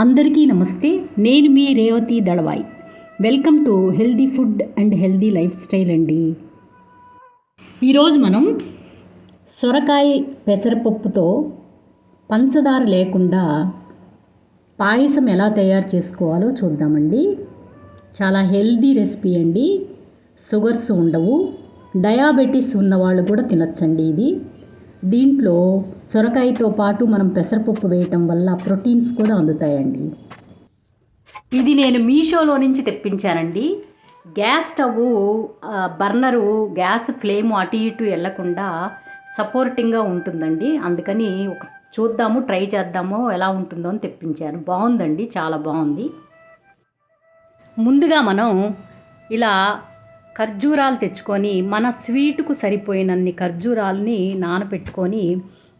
అందరికీ నమస్తే. నేను మీ Revathi Dalavai. Welcome to healthy food and healthy lifestyle అండి. ఈరోజు మనం సొరకాయ పెసరపప్పుతో పంచదార లేకుండా పాయసం ఎలా తయారు చేసుకోవాలో చూద్దామండి. చాలా హెల్దీ రెసిపీ అండి. షుగర్స్ ఉండవు. డయాబెటీస్ ఉన్నవాళ్ళు కూడా తినచ్చండి ఇది. దీంట్లో సొరకాయతో పాటు మనం పెసరపప్పు వేయటం వల్ల ప్రోటీన్స్ కూడా అందుతాయండి. ఇది నేను మీషోలో నుంచి తెప్పించానండి. Gas stove burner gas flame అటు ఇటు వెళ్ళకుండా సపోర్టింగ్గా ఉంటుందండి. అందుకని ఒక చూద్దాము ట్రై చేద్దాము ఎలా ఉంటుందో అని తెప్పించాను. బాగుందండి చాలా బాగుంది. ముందుగా మనం ఇలా ఖర్జూరాలు తెచ్చుకొని మన స్వీటుకు సరిపోయినన్ని ఖర్జూరాలని నానబెట్టుకొని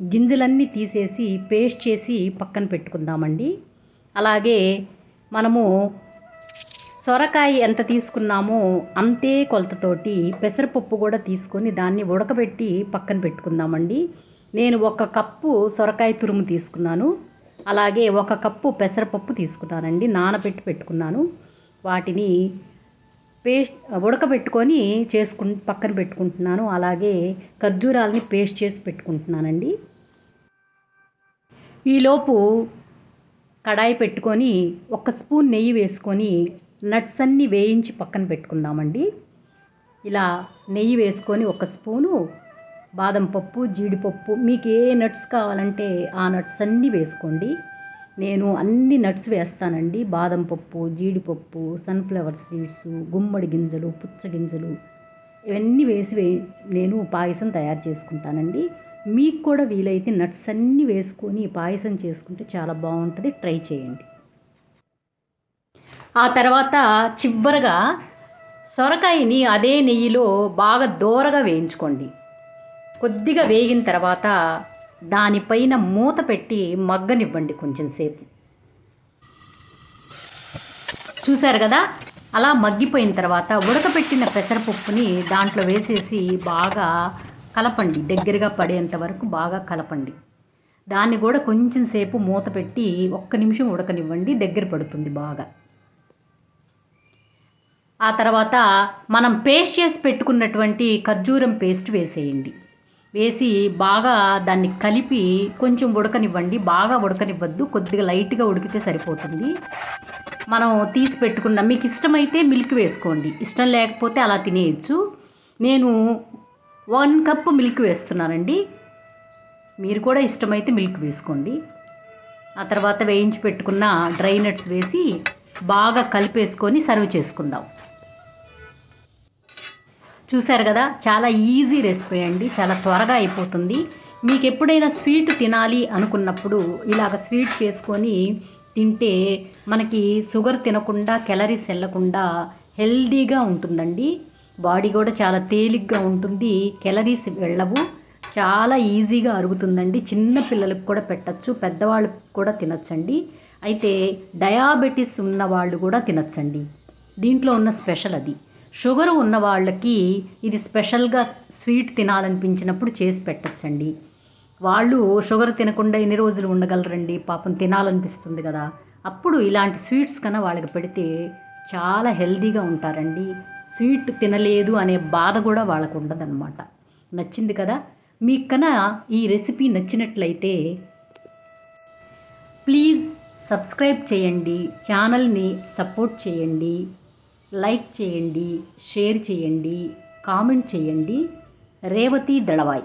గింజలన్నీ తీసేసి పేస్ట్ చేసి పక్కన పెట్టుకుందామండి. అలాగే మనము సొరకాయ ఎంత తీసుకున్నామో అంతే కొలతతోటి పెసరపప్పు కూడా తీసుకొని దాన్ని ఉడకబెట్టి పక్కన పెట్టుకుందామండి. నేను ఒక కప్పు సొరకాయ తురుము తీసుకున్నాను. అలాగే ఒక కప్పు పెసరపప్పు తీసుకున్నానండి. నానబెట్టి పెట్టుకున్నాను. వాటిని పేస్ట్ ఉడకబెట్టుకొని చేసుకు పక్కన పెట్టుకుంటున్నాను. అలాగే ఖర్జూరాలని పేస్ట్ చేసి పెట్టుకుంటున్నానండి. ఈలోపు కడాయి పెట్టుకొని ఒక స్పూన్ నెయ్యి వేసుకొని నట్స్ అన్నీ వేయించి పక్కన పెట్టుకుందామండి. ఇలా నెయ్యి వేసుకొని ఒక స్పూను బాదం పప్పు జీడిపప్పు మీకు ఏ నట్స్ కావాలంటే ఆ నట్స్ అన్నీ వేసుకోండి. నేను అన్ని నట్స్ వేస్తానండి. బాదం పప్పు జీడిపప్పు సన్ఫ్లవర్ సీడ్స్ గుమ్మడి గింజలు పుచ్చగింజలు ఇవన్నీ వేసి వే నేను పాయసం తయారు చేసుకుంటానండి. మీకు కూడా వీలైతే నట్స్ అన్నీ వేసుకొని పాయసం చేసుకుంటే చాలా బాగుంటుంది. ట్రై చేయండి. ఆ తర్వాత చివరగా సొరకాయని అదే నెయ్యిలో బాగా దూరగా వేయించుకోండి. కొద్దిగా వేగిన తర్వాత దానిపైన మూత పెట్టి మగ్గనివ్వండి కొంచెం సేపు. చూశారు కదా? అలా మగ్గిపోయిన తర్వాత ఉడకపెట్టిన పెసరపప్పుని దాంట్లో వేసేసి బాగా కలపండి. దగ్గరగా పడేంత వరకు బాగా కలపండి. దాన్ని కూడా కొంచెం సేపు మూత పెట్టి ఒక్క నిమిషం ఉడకనివ్వండి. దగ్గర పడుతుంది బాగా. ఆ తర్వాత మనం పేస్ట్ చేసి పెట్టుకున్నటువంటి ఖర్జూరం పేస్ట్ వేసేయండి. వేసి బాగా దాన్ని కలిపి కొంచెం ఉడకనివ్వండి. బాగా ఉడకనివ్వద్దు. కొద్దిగా లైట్గా ఉడికితే సరిపోతుంది. మనం తీసి పెట్టుకున్న మీకు ఇష్టమైతే మిల్క్ వేసుకోండి. ఇష్టం లేకపోతే అలా తినేయచ్చు. నేను వన్ కప్ మిల్క్ వేస్తున్నానండి. మీరు కూడా ఇష్టమైతే మిల్క్ వేసుకోండి. ఆ తర్వాత వేయించి పెట్టుకున్న డ్రై నట్స్ వేసి బాగా కలిపేసుకొని సర్వ్ చేసుకుందాం. చూశారు కదా చాలా ఈజీ రెసిపీ అండి చాలా త్వరగా అయిపోతుంది. మీకు ఎప్పుడైనా స్వీట్ తినాలి అనుకున్నప్పుడు ఇలాగ స్వీట్ చేసుకొని తింటే మనకి షుగర్ తినకుండా కెలరీస్ వెళ్ళకుండా హెల్దీగా ఉంటుందండి. బాడీ కూడా చాలా తేలిగ్గా ఉంటుంది కెలరీస్ వెళ్ళవు చాలా ఈజీగా అరుగుతుందండి. చిన్న పిల్లలకు కూడా పెట్టచ్చు పెద్దవాళ్ళకి కూడా తినచ్చండి. అయితే డయాబెటీస్ ఉన్న వాళ్ళు కూడా తినచ్చండి. దీంట్లో ఉన్న స్పెషల్ అది. షుగర్ ఉన్న వాళ్ళకి ఇది స్పెషల్గా స్వీట్ తినాలనిపించినప్పుడు చేసి పెట్టచ్చండి. వాళ్ళు షుగర్ తినకుండా ఎన్ని రోజులు ఉండగలరండి? పాపం తినాలనిపిస్తుంది కదా. అప్పుడు ఇలాంటి స్వీట్స్ కన్నా వాళ్ళకి పెడితే చాలా హెల్దీగా ఉంటారండి. స్వీట్ తినలేదు అనే బాధ కూడా వాళ్ళకు ఉండదన్నమాట. నచ్చింది కదా? మీకు కన్నా ఈ రెసిపీ నచ్చినట్లయితే ప్లీజ్ సబ్స్క్రైబ్ చేయండి. ఛానల్ని సపోర్ట్ చేయండి. లైక్ చేయండి షేర్ చేయండి కామెంట్ చేయండి. రేవతి దళవాయ్.